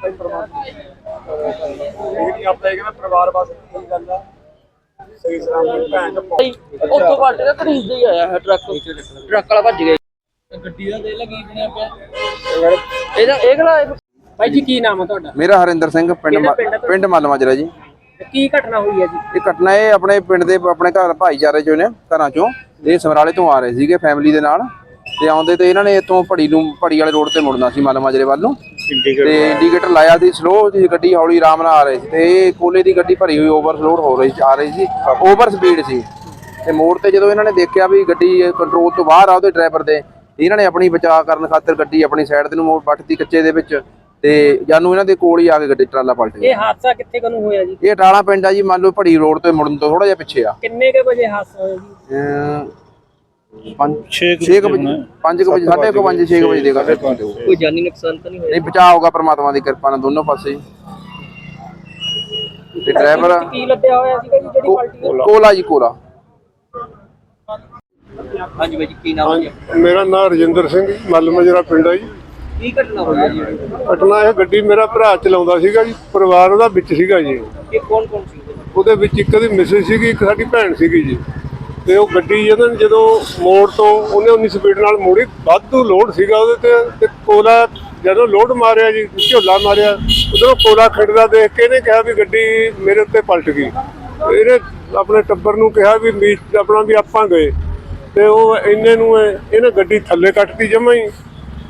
ਭਾਈ ਪਰਮਾਤਮਾ ਸਿੰਘ ਪਿੰਡ ਪਿੰਡ ਜੀ। ਕੀ ਘਟਨਾ ਹੋਈ ਹੈ ਜੀ? ਇਹ ਘਟਨਾ ਇਹ ਆਪਣੇ ਪਿੰਡ ਦੇ ਆਪਣੇ ਘਰ ਭਾਈਚਾਰੇ ਚੋਂ ਇਹ ਸਮਰਾਲੇ ਤੋਂ ਆ ਰਹੇ ਸੀਗੇ ਫੈਮਿਲੀ ਦੇ ਨਾਲ। ਤੇ ਆਉਂਦੇ ਤੇ ਇਹਨਾਂ ਨੇ ਪੜੀ ਵਾਲੇ ਰੋਡ ਤੇ ਮੁੜਨਾ ਸੀ ਮਲਮਾਜਰੇ ਵੱਲ ਤੇ ਇੰਡੀਕੇਟਰ ਲਾਇਆ ਸੀ ਸਲੋ ਸੀ ਗੱਡੀ ਹੌਲੀ ਆਰਾਮ ਨਾਲ ਆ ਰਹੀ ਸੀ ਤੇ ਇਹ ਕੋਲੇ ਦੀ ਗੱਡੀ ਭਰੀ ਹੋਈ ਓਵਰਲੋਡ ਹੋ ਰਹੀ ਆ ਰਹੀ ਸੀ ਓਵਰ ਸਪੀਡ ਸੀ। ਤੇ ਮੋੜ ਤੇ ਜਦੋਂ ਇਹਨਾਂ ਨੇ ਦੇਖਿਆ ਵੀ ਗੱਡੀ ਕੰਟਰੋਲ ਤੋਂ ਬਾਹਰ ਆ ਉਹਦੇ ਡਰਾਈਵਰ ਦੇ ਇਹਨਾਂ ਨੇ ਆਪਣੀ ਬਚਾਅ ਕਰਨ ਖਾਤਰ ਗੱਡੀ ਆਪਣੀ ਸਾਈਡ ਤੇ ਨੂੰ ਮੋੜ ਵੱਟਤੀ ਕੱਚੇ ਦੇ ਵਿੱਚ ਤੇ ਜਾਨੂੰ ਇਹਨਾਂ ਦੇ ਕੋਲ ਹੀ ਆ ਕੇ ਗੱਡੀ ਟਰਾਲਾ ਪਲਟ ਗਿਆ। ਇਹ ਹਾਦਸਾ ਕਿੱਥੇ ਕਨੂੰ ਹੋਇਆ ਜੀ? ਇਹ ਟਾਲਾ ਪਿੰਡ ਆ ਜੀ ਮੰਨ ਲਓ ਭੜੀ ਰੋਡ ਤੇ ਮੁੜਨ ਤੋਂ ਥੋੜਾ ਜਿਹਾ ਪਿੱਛੇ ਆ। ਕਿੰਨੇ ਕੇ ਵਜੇ ਹਾਦਸਾ ਹੋਇਆ ਜੀ? ਅਮ ਪੰਜ 6 ਵਜੇ 5 ਵਜੇ ਸਾਢੇ ਕੁ ਪੰਜ 6 ਵਜੇ ਦੇਗਾ ਕੋਈ ਜਾਨੀ ਨੁਕਸਾਨ ਤਾਂ ਨਹੀਂ ਹੋਇਆ? ਨਹੀਂ ਬਚਾਅ ਹੋਗਾ ਪ੍ਰਮਾਤਮਾ ਦੀ ਕਿਰਪਾ ਨਾਲ ਦੋਨੋਂ ਪਾਸੇ। ਤੇ ਡਰਾਈਵਰ ਕੀ ਲੱਦਿਆ ਹੋਇਆ ਸੀਗਾ ਜੀ ਜਿਹੜੀ ਪਲਟੀ ਹੋਈ? ਕੋਲਾ। ਜੀ ਕੋਲਾ। ਹਾਂਜੀ ਬਾਈ ਜੀ ਕੀ ਨਾਮ ਹੈ ਜੀ? ਮੇਰਾ ਨਾਮ ਰਜਿੰਦਰ ਸਿੰਘ ਮੱਲ ਮਜਰਾ ਪਿੰਡ ਆ ਜੀ। ਕੀ ਘਟਨਾ ਹੋਈ ਹੈ ਜੀ? ਘਟਨਾ ਇਹ ਗੱਡੀ ਮੇਰਾ ਭਰਾ ਚਲਾਉਂਦਾ ਸੀਗਾ ਜੀ ਪਰਿਵਾਰ ਉਹਦਾ ਵਿੱਚ ਸੀਗਾ ਜੀ। ਇਹ ਕੌਣ ਕੌਣ ਸੀ? ਉਹਦੇ ਵਿੱਚ ਇੱਕ ਦੀ ਮਿਸਿਸ ਸੀਗੀ ਇੱਕ ਸਾਡੀ ਭੈਣ ਸੀਗੀ ਜੀ। ਤੇ ਉਹ ਗੱਡੀ ਜਦੋਂ ਜਦੋਂ ਮੋੜ ਤੋਂ ਉਹਨੇ ਉਨੀ ਸਪੀਡ ਨਾਲ ਮੋੜੀ, ਵਾਧੂ ਲੋਡ ਸੀਗਾ ਉਹਦੇ ਤੇ ਤੇ ਕੋਲਾ ਜਦੋਂ ਲੋਡ ਮਾਰਿਆ ਜੀ, ਝੋਲਾ ਮਾਰਿਆ, ਉਦੋਂ ਕੋਲਾ ਖਿੜਦਾ ਦੇਖ ਕੇ ਇਹਨੇ ਕਿਹਾ ਵੀ ਗੱਡੀ ਮੇਰੇ ਉੱਤੇ ਪਲਟ ਗਈ। ਇਹਨੇ ਆਪਣੇ ਟੱਬਰ ਨੂੰ ਕਿਹਾ ਵੀ ਮੀਟ ਆਪਣਾ ਵੀ ਆਪਾਂ ਗਏ। ਤੇ ਉਹ ਇੰਨੇ ਨੂੰ ਇਹਨੇ ਗੱਡੀ ਥੱਲੇ ਕੱਟਤੀ ਜਮਾਂ ਹੀ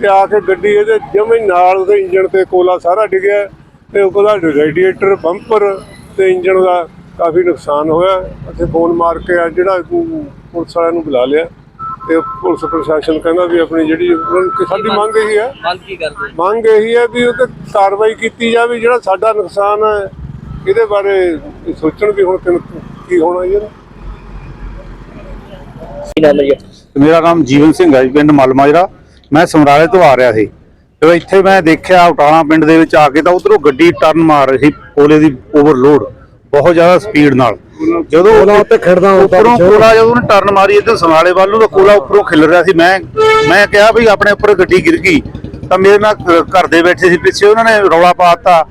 ਤੇ ਆ ਕੇ ਗੱਡੀ ਇਹਦੇ ਜਮਾਂ ਹੀ ਨਾਲ ਉਹਦੇ ਇੰਜਣ ਤੇ ਕੋਲਾ ਸਾਰਾ ਡਿੱਗਿਆ ਤੇ ਉਹਦਾ ਰੇਡੀਏਟਰ ਬੰਪਰ ਤੇ ਇੰਜਣ ਦਾ ਕਾਫੀ ਨੁਕਸਾਨ ਹੋਇਆ। ਅਸੀਂ ਫੋਨ ਮਾਰ ਕੇ ਆ ਜਿਹੜਾ ਪੁਲਿਸ ਵਾਲਿਆਂ ਨੂੰ ਬੁਲਾ ਲਿਆ ਤੇ ਪੁਲਿਸ ਪ੍ਰਸ਼ਾਸਨ ਕਹਿੰਦਾ ਵੀ ਆਪਣੀ ਜਿਹੜੀ ਸਾਡੀ ਮੰਗ ਇਹੀ ਹੈ। ਮੰਗ ਕੀ ਕਰਦੇ? ਮੰਗ ਇਹੀ ਹੈ ਵੀ ਉਹ ਤੇ ਕਾਰਵਾਈ ਕੀਤੀ ਜਾਵੇ ਜਿਹੜਾ ਸਾਡਾ ਨੁਕਸਾਨ ਹੈ ਇਹਦੇ ਬਾਰੇ ਸੋਚਣ ਵੀ ਹੁਣ ਕੀ ਹੋਣਾ ਇਹਦਾ। ਕੀ ਨਾਮ ਹੈ ਜੀ? ਮੇਰਾ ਨਾਮ ਜੀਵਨ ਸਿੰਘ ਹੈ ਪਿੰਡ ਮਲਮਾਜਰਾ। ਮੈਂ ਸਮਰਾਲੇ ਤੋਂ ਆ ਰਿਹਾ ਸੀ। ਤੇ ਇੱਥੇ ਮੈਂ ਦੇਖਿਆ ਉਟਾਣਾ ਪਿੰਡ ਦੇ ਵਿੱਚ ਆ ਕੇ ਤਾਂ ਉਧਰੋਂ ਗੱਡੀ ਟਰਨ ਮਾਰ ਰਹੀ ਸੀ ਕੋਲੇ ਦੀ ਓਵਰਲੋਡ ਬਹੁਤ ਜ਼ਿਆਦਾ ਸਪੀਡ ਨਾਲ। ਜਦੋਂ ਕੋਲਾ ਉੱਤੇ ਖੜਦਾ ਉੱਪਰੋਂ ਕੋਲਾ ਜਦੋਂ ਉਹਨੇ ਟਰਨ ਮਾਰੀ ਇੱਧਰ ਸਮਰਾਲੇ ਵੱਲ ਨੂੰ ਤਾਂ ਕੋਲਾ ਉੱਪਰੋਂ ਖਿਲ ਰਿਹਾ ਸੀ। ਮੈਂ ਮੈਂ ਕਿਹਾ ਵੀ ਆਪਣੇ ਉੱਪਰ ਗੱਡੀ ਗਿਰ ਗਈ ਤਾਂ ਮੇਰੇ ਨਾਲ ਘਰ ਦੇ ਬੈਠੇ ਸੀ। ਪਿੱਛੇ ਉਹਨਾਂ ਨੇ ਰੌਲਾ ਪਾਤਾ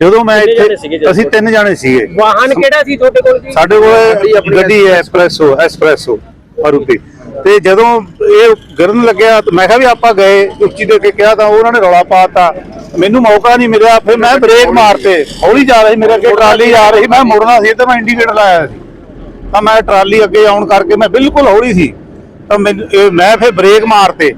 ਜਦੋਂ ਮੈਂ ਇੱਥੇ? ਅਸੀਂ ਤਿੰਨ ਜਾਣੇ ਸੀਗੇ। ਵਾਹਨ ਕਿਹੜਾ ਸੀ ਤੁਹਾਡੇ ਕੋਲ ਸਾਡੇ ਕੋਲ ਗੱਡੀ ਹੈ ਐਸਪ੍ਰੈਸੋ ਐਸਪ੍ਰੈਸੋ ਮਾਰੂਤੀ ਤੇ ਜਦੋਂ ਇਹ ਗਿਰਨ ਲੱਗਿਆ ਤਾਂ ਮੈਂ ਕਿਹਾ ਵੀ ਆਪਾਂ ਗਏ ਉੱਚੀ ਦੇ ਕੇ ਕਿਹਾ ਤਾਂ ਉਹਨਾਂ ਨੇ ਰੌਲਾ ਪਾਤਾ ਮੈਨੂੰ ਮੌਕਾ ਨਹੀਂ ਮਿਲਿਆ ਫਿਰ ਮੈਂ ਬ੍ਰੇਕ ਮਾਰਤੇ। ਹੌਲੀ ਜਾ ਰਹੀ ਮੇਰੇ ਅੱਗੇ ਟਰਾਲੀ ਆ ਰਹੀ ਮੈਂ ਮੁੜਨਾ ਸੀ ਤੇ ਮੈਂ ਇੰਡੀਕੇਟਰ ਲਾਇਆ ਸੀ। ਤਾਂ ਮੈਂ ਟਰਾਲੀ ਅੱਗੇ ਆਉਣ ਕਰਕੇ ਮੈਂ ਬਿਲਕੁਲ ਹੌਲੀ ਸੀ। ਤਾਂ ਮੈਂ ਫਿਰ ਬ੍ਰੇਕ ਮਾਰਤੇ।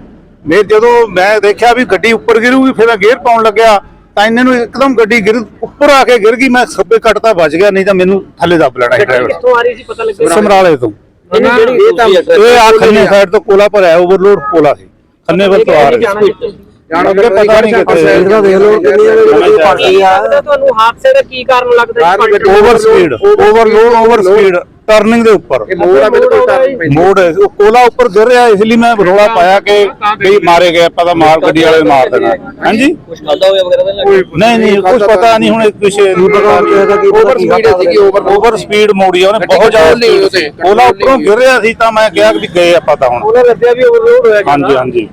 ਮੈਂ ਜਦੋਂ ਮੈਂ ਦੇਖਿਆ ਵੀ ਗੱਡੀ ਉੱਪਰ ਗਿਰੂਗੀ ਫਿਰ ਮੈਂ ਗੇਅਰ ਪਾਉਣ ਲੱਗਿਆ। ਤਾਂ ਇਹਨਾਂ ਨੂੰ ਇੱਕਦਮ ਗੱਡੀ ਗਿਰ ਉੱਪਰ ਆ ਕੇ ਗਿਰ ਗਈ ਮੈਂ ਖੱਬੇ ਕੱਟ ਤਾਂ ਬਚ ਗਿਆ ਨਹੀਂ ਤਾਂ ਮੈਨੂੰ ਥੱਲੇ ਦੱਬ ਲੈਣਾ ਡਰਾਈਵਰ ਕਿੱਥੋਂ ਆ ਰਹੀ ਸੀ ਪਤਾ ਲੱਗਿਆ? ਸਮਰਾਲੇ ਤੋਂ। ਇਹ ਤਾਂ ਇਹ ਆ ਖੰਨੇ ਸਾਈਡ ਤੋਂ ਕੋਲਾ ਭਰਿਆ ਓਵਰਲੋਡ ਕੋਲਾ ਸੀ। ਖੰਨੇ ਵੱਲ ਤੋਂ ਆ ਰਿਹਾ ਸੀ। ਸੀ? ਅੱਗੇ ਪਤਾ ਨਹੀਂ ਕਿੱਥੇ ਇਹਦਾ ਦੇਖ ਲਓ ਕਿੰਨੀ ਕੀ ਲੱਗਦਾ ਤੁਹਾਨੂੰ ਹਾਦਸੇ ਦਾ ਕੀ ਕਾਰਨ ਲੱਗਦਾ? Over speed overload over speed turning ਦੇ ਉੱਪਰ। ਮੋੜ ਆ ਬਿਲਕੁਲ ਮੋੜ ਹੈ, ਉਹ ਕੋਲਾ ਉੱਪਰ ਗਿਰ ਰਿਹਾ ਇਸ ਲਈ ਮੈਂ ਰੋਲਾ ਪਾਇਆ ਕਿ ਵੀ ਮਾਰੇ ਗਏ ਆਪਾਂ ਤਾਂ ਮਾਰ ਗੱਡੀ ਵਾਲੇ ਨੂੰ ਮਾਰ ਦੇਣਾ। ਹਾਂਜੀ? ਕੁਝ ਖਾਦਾ ਹੋਇਆ ਵਗੈਰਾ ਤਾਂ ਨਹੀਂ ਲੱਗਦਾ। ਨਹੀਂ ਨਹੀਂ ਕੁਝ ਪਤਾ ਨਹੀਂ ਹੁਣ ਕੁਛ ਓਵਰ ਸਪੀਡ ਸੀਗੀ ਓਵਰ ਓਵਰ ਸਪੀਡ ਮੋੜੀ ਆ ਉਹਨੇ ਬਹੁਤ ਜ਼ਿਆਦਾ ਸੀ। ਕੋਲਾ ਉੱਪਰੋਂ ਗਿਰ ਰਿਹਾ ਸੀ ਤਾਂ ਮੈਂ ਕਿਹਾ ਕਿ ਵੀ ਗਏ ਆਪਾਂ ਤਾਂ ਹੁਣ। ਉਹਨੇ ਦੱਸਿਆ ਵੀ ਓਵਰਲੋਡ ਹੋਇਆ ਜੀ ਹਾਂਜੀ ਹਾਂਜੀ।